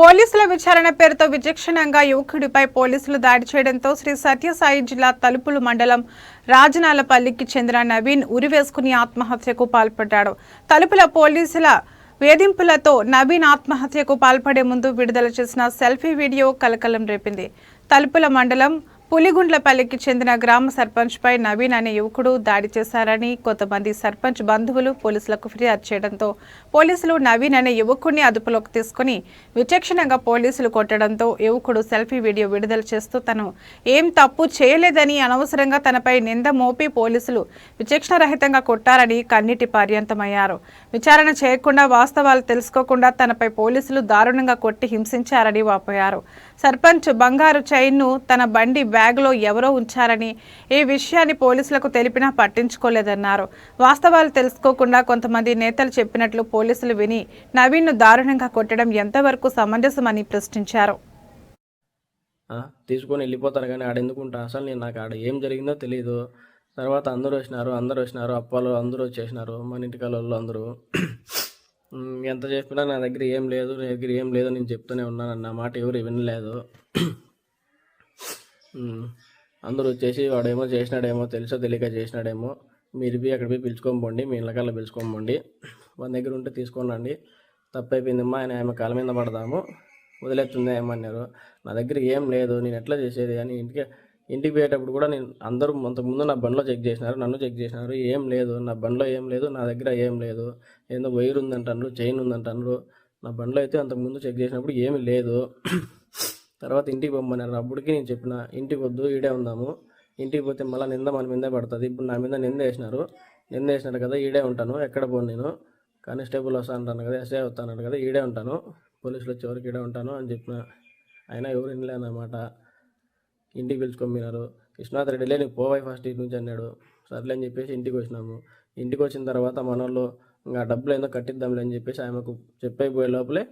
పోలీసుల విచారణ పేరుతో విచక్షణంగా యువకుడిపై పోలీసులు దాడి చేయడంతో శ్రీ సత్యసాయి జిల్లా తలుపులు మండలం రాజనాలపల్లికి చెందిన నవీన్ ఉరివేసుకుని ఆత్మహత్యకు పాల్పడ్డాడు. తలుపుల పోలీసుల వేధింపులతో నవీన్ ఆత్మహత్యకు పాల్పడే ముందు విడుదల చేసిన సెల్ఫీ వీడియో కలకలం రేపింది. తలుపుల మండలం పులిగుండ్లపల్లికి చెందిన గ్రామ సర్పంచ్పై నవీన్ అనే యువకుడు దాడి చేశారని కొంతమంది సర్పంచ్ బంధువులు పోలీసులకు ఫిర్యాదు చేయడంతో పోలీసులు నవీన్ అనే యువకుడిని అదుపులోకి తీసుకుని విచక్షణంగా పోలీసులు కొట్టడంతో యువకుడు సెల్ఫీ వీడియో విడుదల చేస్తూ తను ఏం తప్పు చేయలేదని అనవసరంగా తనపై నింద మోపి పోలీసులు విచక్షణరహితంగా కొట్టారని కన్నీటి పర్యంతమయ్యారు. విచారణ చేయకుండా వాస్తవాలు తెలుసుకోకుండా తనపై పోలీసులు దారుణంగా కొట్టి హింసించారని వాపోయారు. సర్పంచ్ బంగారు చైన్ను తన బండి బ్యాగ్లో ఎవరో ఉంచారని ఈ విషయాన్ని పోలీసులకు తెలిపినా పట్టించుకోలేదన్నారు. వాస్తవాలు తెలుసుకోకుండా కొంతమంది నేతలు చెప్పినట్లు పోలీసులు విని నవీన్ను దారుణంగా కొట్టడం ఎంతవరకు సమంజసమని ప్రశ్నించారు. తీసుకొని వెళ్ళిపోతారు కానీ ఆడ ఎందుకుంటా? అసలు నేను నాకు ఆడ ఏం జరిగిందో తెలియదు తర్వాత అందరూ వచ్చినారు అందరూ వచ్చినారు అప్పాలు అందరూ వచ్చేసినారు మన ఇంటికాల వాళ్ళు అందరూ. ఎంత చెప్పినా నా దగ్గర ఏం లేదు నా దగ్గర ఏం లేదు నేను చెప్తూనే ఉన్నాను నా మాట ఎవరు వినలేదు. అందరూ వచ్చేసి వాడేమో చేసినాడేమో తెలుసో తెలియక చేసినాడేమో. మీరు పోయి అక్కడ పోయి పిలుచుకొని పోండి మీ ఇళ్ళకల్లా పిలుచుకొని పోండి. మన దగ్గర ఉంటే తీసుకొని రండి. తప్పైపోయిందమ్మా ఆయన ఆమె కాళ్ళ మీద పడదాము. వదిలేస్తుంది ఏమన్నారు నా దగ్గర ఏం లేదు నేను ఎట్లా చేసేది అని ఇంటికి ఇంటికి పోయేటప్పుడు కూడా నేను అందరూ అంతకుముందు నా బండిలో చెక్ చేసినారు నన్ను చెక్ చేసినారు. ఏం లేదు నా బండిలో ఏం లేదు నా దగ్గర ఏం లేదు. ఏదో వైర్ ఉందంటారు చైన్ ఉందంటారు నా బండిలో అయితే అంతకుముందు చెక్ చేసినప్పుడు ఏమీ లేదు. తర్వాత ఇంటికి పొమ్మన్నారు. అప్పటికి నేను చెప్పిన ఇంటికి వద్దు ఈడే ఉందాము. ఇంటికి పోతే మళ్ళీ నింద మన మీద పడుతుంది. ఇప్పుడు నా మీద నింద వేసినారు. నింద వేసినారు కదా ఈడే ఉంటాను. ఎక్కడ పోను నేను? కానిస్టేబుల్ వస్తా అంటాను కదా ఎస్ఐ వస్తాను కదా ఈడే ఉంటాను. పోలీసులు వచ్చే వరకు ఈడే ఉంటాను అని చెప్పిన. అయినా ఎవరు వినలేనమాట ఇంటికి పిలుచుకొమ్మినారు విశ్వనాథ్ రెడ్డిలే నీకు పోవాయి ఫస్ట్ ఇటు నుంచి అన్నాడు. సర్లే అని చెప్పేసి ఇంటికి వచ్చినాము. ఇంటికి వచ్చిన తర్వాత మన వాళ్ళు ఇంకా డబ్బులు ఏందో కట్టిద్దాంలే అని చెప్పేసి ఆమెకు చెప్పైపోయే లోపలే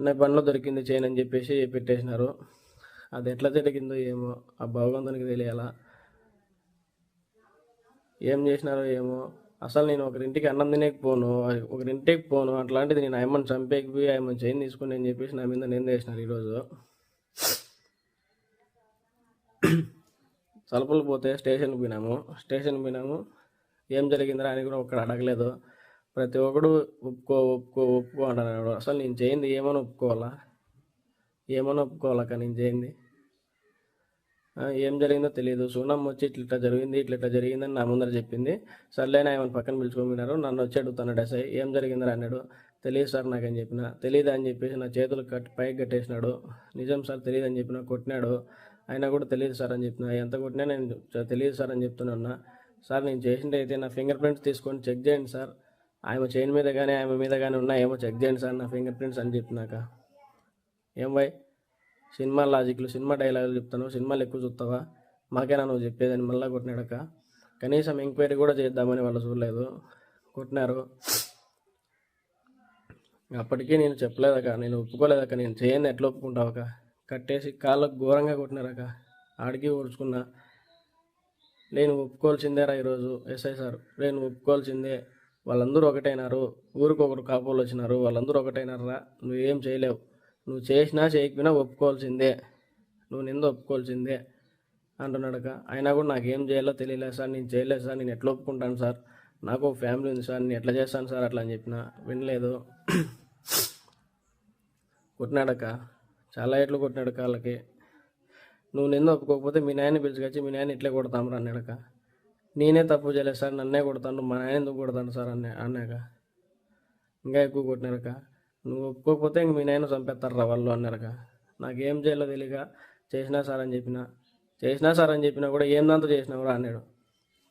నా పనిలో దొరికింది చైన్ అని చెప్పేసి పెట్టేసినారు. అది ఎట్లా జరిగిందో ఏమో ఆ భగవంతునికి తెలియాలా? ఏం చేసినారో ఏమో. అసలు నేను ఒకరింటికి అన్నం తినేకి పోను ఒకరింటికి పోను అట్లాంటిది నేను ఆయమ్మని చంపేకి పోయి ఆయమ్మని చైన్ తీసుకుని అని చెప్పేసి నా మీద నేను చేసినారు ఈరోజు. తలుపులు పోతే స్టేషన్కి పోయినాము. స్టేషన్కి పోయినాము. ఏం జరిగిందిరా అని కూడా ఒక్కడ అడగలేదు. ప్రతి ఒక్కడు ఒప్పుకో ఒప్పుకో ఒప్పుకో అంటున్నాడు అసలు నేను చేయింది ఏమని ఒప్పుకోవాలా? ఏమని ఒప్పుకోవాలా కానీ నేను చేయింది ఏం జరిగిందో తెలియదు సున్నం వచ్చి ఇట్లా ఇట్లా జరిగింది ఇట్లా ఇట్లా జరిగిందని నా ముందర చెప్పింది. సర్లేనా ఏమైనా పక్కన పిలుచుకోమన్నారు. నన్ను వచ్చి అడుగుతున్నాడు ఎస్ఐ ఏం జరిగిందని అన్నాడు. తెలియదు సార్ నాకని చెప్పిన. తెలియదు అని చెప్పేసి నా చేతులు కట్టి పైకి కట్టేసినాడు. నిజం సార్ తెలియదు అని చెప్పిన కొట్టినాడు. అయినా కూడా తెలియదు సార్ అని చెప్పిన. ఎంత కొట్టినా నేను తెలియదు సార్ అని చెప్తున్నా సార్ నేను చేసింది అయితే నా ఫింగర్ ప్రింట్స్ తీసుకొని చెక్ చేయండి సార్. ఆమె చైన్ మీద కానీ ఆమె మీద కానీ ఉన్నాయేమో చెక్ చేయండి సార్ నా ఫింగర్ ప్రింట్స్ అని చెప్పినాక. ఏం భయ్? సినిమా లాజిక్లు సినిమా డైలాగులు చెప్తాను సినిమాలు ఎక్కువ చూస్తావా? మాకేనా నువ్వు చెప్పేదని మళ్ళీ కొట్టినాడక కనీసం ఎంక్వైరీ కూడా చేద్దామని వాళ్ళు చూడలేదు. కొట్టినారు. అప్పటికీ నేను చెప్పలేదక నేను ఒప్పుకోలేదక నేను చేయని ఎట్లా ఒప్పుకుంటావక కట్టేసి కాళ్ళకు ఘోరంగా కొట్టినారక ఆడికి ఓడ్చుకున్నా నేను ఒప్పుకోవాల్సిందేరా ఈరోజు ఎస్ఐ సార్. నేను ఒప్పుకోవాల్సిందే. వాళ్ళందరూ ఒకటైనారు ఊరికొకరు కాపులు వచ్చినారు వాళ్ళందరూ ఒకటైనారా నువ్వేం చేయలేవు. నువ్వు చేసినా చేయకపోయినా ఒప్పుకోవాల్సిందే. నువ్వు నింద ఒప్పుకోవాల్సిందే అంటున్నాడక అయినా కూడా నాకేం చేయాలో తెలియలేదు సార్ నేను చేయలేదు సార్ నేను ఎట్లా ఒప్పుకుంటాను సార్? నాకు ఒక ఫ్యామిలీ ఉంది సార్ నేను ఎట్లా చేస్తాను సార్ అట్లా అని చెప్పిన వినలేదు. కొట్టినాడక చాలా ఎట్లు కొట్టినాడు కాళ్ళకి నువ్వు నిన్న ఒప్పుకోకపోతే మీ నాయన పిలుచుకొచ్చి మీ నాయన ఇట్లే కొడతాం అన్నాడక నేనే తప్పు చేయలేదు సార్ నన్నే కొడతాను మా నాయన ఎందుకు కొడతాను సార్ అన్నే అన్నాక ఇంకా ఎక్కువ కొట్టినారక? నువ్వు ఒప్పుకోకపోతే ఇంక మీ నాయన చంపేస్తారా వాళ్ళు అన్నారక? నాకేం చేయాలో తెలియక చేసినా సార్ అని చెప్పిన చేసినా సార్ అని చెప్పినా కూడా ఏం దాంతో చేసినావురా అన్నాడు.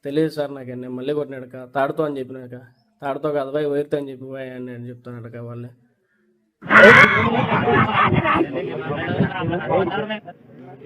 తెలియదు సార్ నాకు నేను మళ్ళీ కొట్టినాడక? తాడుతో అని చెప్పినాక తాడుతో కాదు పోయి వైరుతో అని చెప్పి పోయి అని నేను చెప్తున్నాడక వాళ్ళే.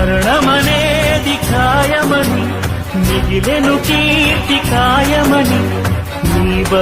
మరణమనేది ఖాయమని మిగిలెను కీర్తి ఖాయమని నీ